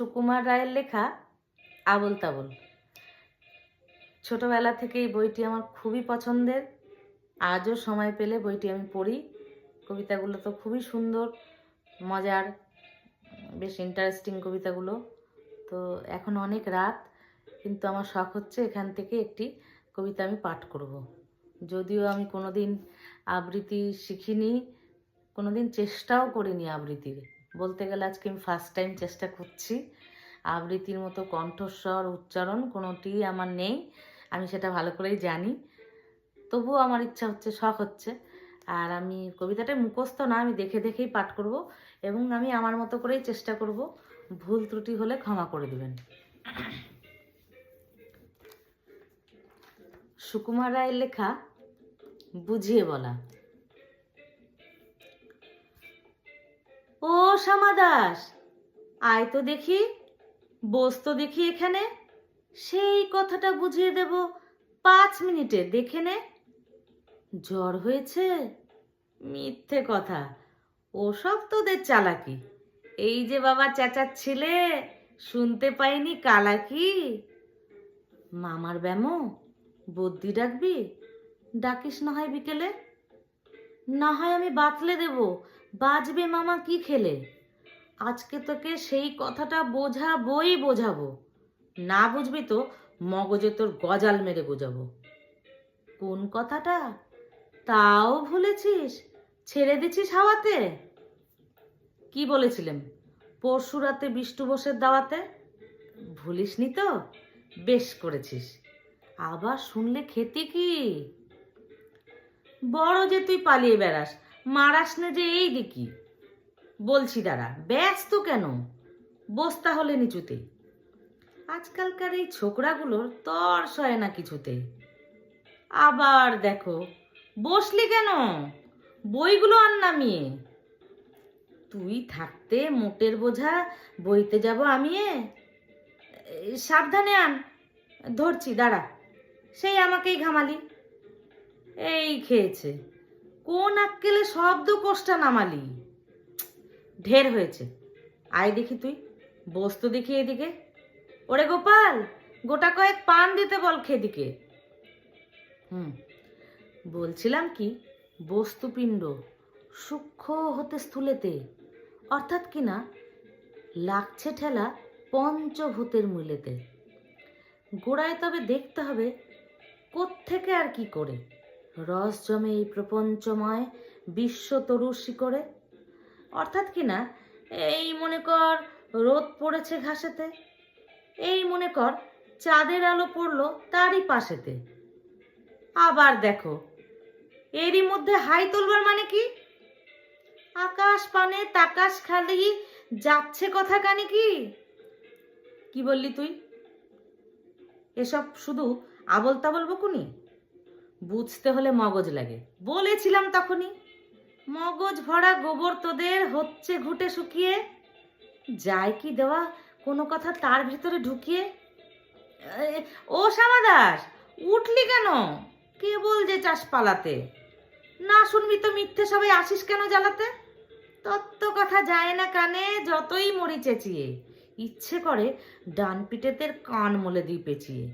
সুকুমার রায়ের লেখা আবল তাবল ছোটবেলা থেকে এই বইটি আমার খুবই পছন্দের। আজও সময় পেলে বইটি আমি পড়ি। কবিতাগুলো তো খুবই সুন্দর, মজার, বেশ ইন্টারেস্টিং কবিতাগুলো। তো এখন অনেক রাত, কিন্তু আমার শখ হচ্ছে এখান থেকে একটি কবিতা আমি পাঠ করব। যদিও আমি কোনোদিন আবৃত্তি শিখিনি, কোনোদিন চেষ্টাও করিনি আবৃত্তির। বলতে গেলে আজকে আমি ফার্স্ট টাইম চেষ্টা করছি। আবৃত্তির মতো কণ্ঠস্বর, উচ্চারণ কোনোটি আমার নেই। আমি সেটা ভালো করেই জানি। তবুও আমার ইচ্ছা হচ্ছে, শখ হচ্ছে। আর আমি কবিতাটা মুখস্থ না, আমি দেখে দেখেই পাঠ করব এবং আমি আমার মতো করেই চেষ্টা করব। ভুল ত্রুটি হলে ক্ষমা করে দেবেন। সুকুমার রায়ের লেখা বুঝিয়ে বলা। ও শ্যামা দাস আয় তো দেখি। বস তো দেখি এখানে। সেই কথাটা বুঝিয়ে দেব। পাঁচ মিনিটে দেখে নে। জ্বর হয়েছে? মিথ্যে কথা। ওসব তোদের চালাকি। এই যে বাবা চেঁচাচ্ছিলে, শুনতে পাইনি কালাকি মামার ব্যামো বদ্যি ডাকবি? ডাকিস না হয় বিকেলে? না হয় আমি বাতলে দেব। বাজবে মামা কি খেলে? আজকে তোকে সেই কথাটা বোঝাবই বোঝাবো। না বুঝবি তো মগজে তোর গজাল মেরে বোঝাবো। কোন কথাটা? তাও ভুলেছিস? ছেড়ে দিছিস হাওয়াতে? কি বলেছিলাম পরশু রাতে বিষ্টু বোসের দাওয়াতে? ভুলিসনি তো? বেশ করেছিস। আবার শুনলে খেতে কি? বড় যে তুই পালিয়ে বেড়াস, মারাস না যে এই দেখি বলছি, দাঁড়া, ব্যস্ত কেন? বস তাহলে নিচুতে। আজকালকার এই ছোকরাগুলোর তর সয় না কিছুতে। আবার দেখো, বসলি কেন? বইগুলো আন নামিয়ে। তুই থাকতে মোটের বোঝা, বইতে যাব আমি এ। সাবধানে আন। ধরছি, দাঁড়া, সেই আমাকেই ঘামালি। এই খেয়েছে। কোন আক্কেলে শব্দ কোষ্টা নামালি? ঢের হয়েছে। আয় দেখি তুই, বস্তু দেখি এদিকে। ওরে গোপাল, গোটা কয়েক পান দিতে বল খেদিকে। হুম, বলছিলাম কি, বস্তুপিণ্ড সূক্ষ্ম হতে স্থূলেতে, অর্থাৎ কি না, লাগছে ঠেলা পঞ্চভূতের মূলেতে। গোড়ায় তবে দেখতে হবে, কোত্থেকে আর কি করে। রস জমে এই প্রপঞ্চময় বিশ্ব তরুর শিকড়ে অর্থাৎ কি না, এই মনে কর রোদ পড়েছে ঘাসেতে, এই মনে কর চাঁদের আলো পড়ল তারই পাশেতে। আবার দেখো, এরই মধ্যে হাই তুলবার মানে কি? আকাশ পানে তাকাশ খালি যাচ্ছে কথা কানে কি? কি বললি তুই? এসব শুধু আবল তাবল বকুনি? বুঝতে হলে মগজ লাগে। বলেছিলাম তখনই। মগজ ভরা গোবর তোদের হচ্ছে ঘুটে শুকিয়ে। যায় কি দেওয়া? কোনো কথা তার ভিতরে ঢুকিয়ে? ও শ্যামা দাস উঠলি কেন? কেবল যে চাষ পালাতে। না শুনবি তো মিথ্যে সবাই আসিস কেন জ্বালাতে? তত্ত্ব কথা যায় না কানে, যতই মরি চেঁচিয়ে ইচ্ছে করে ডান পিঠেতের কান মলে দিই পেঁচিয়ে।